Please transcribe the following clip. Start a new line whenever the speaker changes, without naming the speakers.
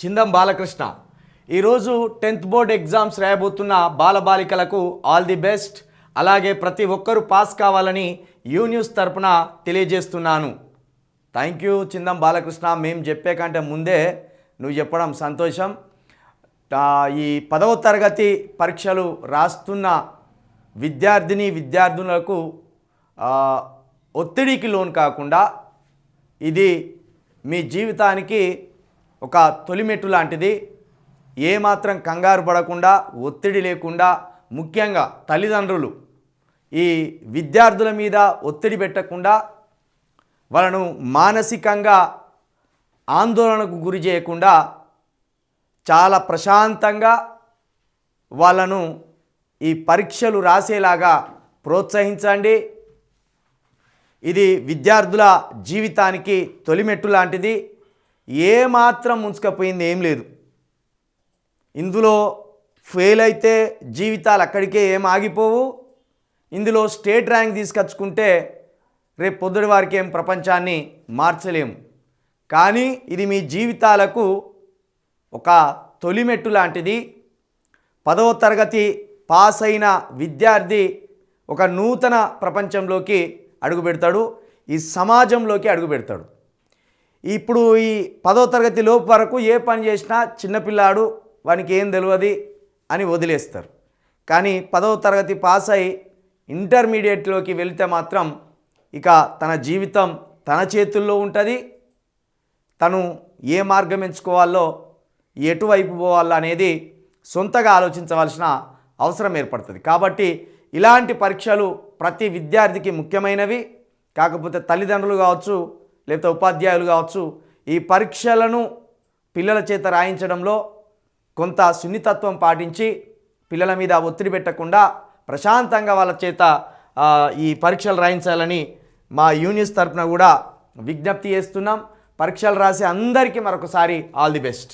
చిందం బాలకృష్ణ. ఈరోజు tenth board exams రాయబోతున్న బాలబాలికలకు ఆల్ ది బెస్ట్. అలాగే ప్రతి ఒక్కరూ పాస్ కావాలని యూ న్యూస్ తరపున తెలియజేస్తున్నాను. Thank you Chindam Balakrishna. మేము చెప్పే కంటే ముందే నువ్వు చెప్పడం సంతోషం. ఈ పదవ తరగతి పరీక్షలు రాస్తున్న విద్యార్థిని విద్యార్థులకు ఒత్తిడికి లోన్ కాకుండా ఇది మీ జీవితానికి ఒక తొలిమెట్టు లాంటిది. ఏమాత్రం కంగారు పడకుండా ఒత్తిడి లేకుండా ముఖ్యంగా తల్లిదండ్రులు ఈ విద్యార్థుల మీద ఒత్తిడి పెట్టకుండా వాళ్ళను మానసికంగా ఆందోళనకు గురి చేయకుండా చాలా ప్రశాంతంగా వాళ్ళను ఈ పరీక్షలు రాసేలాగా ప్రోత్సహించండి. ఇది విద్యార్థుల జీవితానికి తొలిమెట్టు లాంటిది. ఏమాత్రం ముంచుకపోయింది ఏం లేదు. ఇందులో ఫెయిల్ అయితే జీవితాలు అక్కడికే ఏం ఆగిపోవు. ఇందులో స్టేట్ ర్యాంక్ తీసుకొచ్చుకుంటే రేపు పొద్దుడి వారికి ఏం ప్రపంచాన్ని మార్చలేము. కానీ ఇది మీ జీవితాలకు ఒక తొలిమెట్టు లాంటిది. పదవ తరగతి పాస్ అయిన విద్యార్థి ఒక నూతన ప్రపంచంలోకి అడుగు పెడతాడు ఈ సమాజంలోకి అడుగు పెడతాడు ఇప్పుడు ఈ పదో తరగతి లోపు వరకు ఏ పని చేసినా చిన్నపిల్లాడు వానికి ఏం తెలియదు అని వదిలేస్తారు. కానీ పదవ తరగతి పాస్ అయి ఇంటర్మీడియట్లోకి వెళితే మాత్రం ఇక తన జీవితం తన చేతుల్లో ఉంటుంది. తను ఏ మార్గం ఎంచుకోవాలో ఎటువైపు పోవాలో అనేది సొంతగా ఆలోచించవలసిన అవసరం ఏర్పడుతుంది. కాబట్టి ఇలాంటి పరీక్షలు ప్రతి విద్యార్థికి ముఖ్యమైనవి. కాకపోతే తల్లిదండ్రులు కావచ్చు లేకపోతే ఉపాధ్యాయులు కావచ్చు ఈ పరీక్షలను పిల్లల చేత రాయించడంలో కొంత సున్నితత్వం పాటించి పిల్లల మీద ఒత్తిడి పెట్టకుండా ప్రశాంతంగా వాళ్ళ చేత ఈ పరీక్షలు రాయించాలని మా యూనియన్స్ తరపున కూడా విజ్ఞప్తి చేస్తున్నాం. పరీక్షలు రాసే అందరికీ మరొకసారి ఆల్ ది బెస్ట్.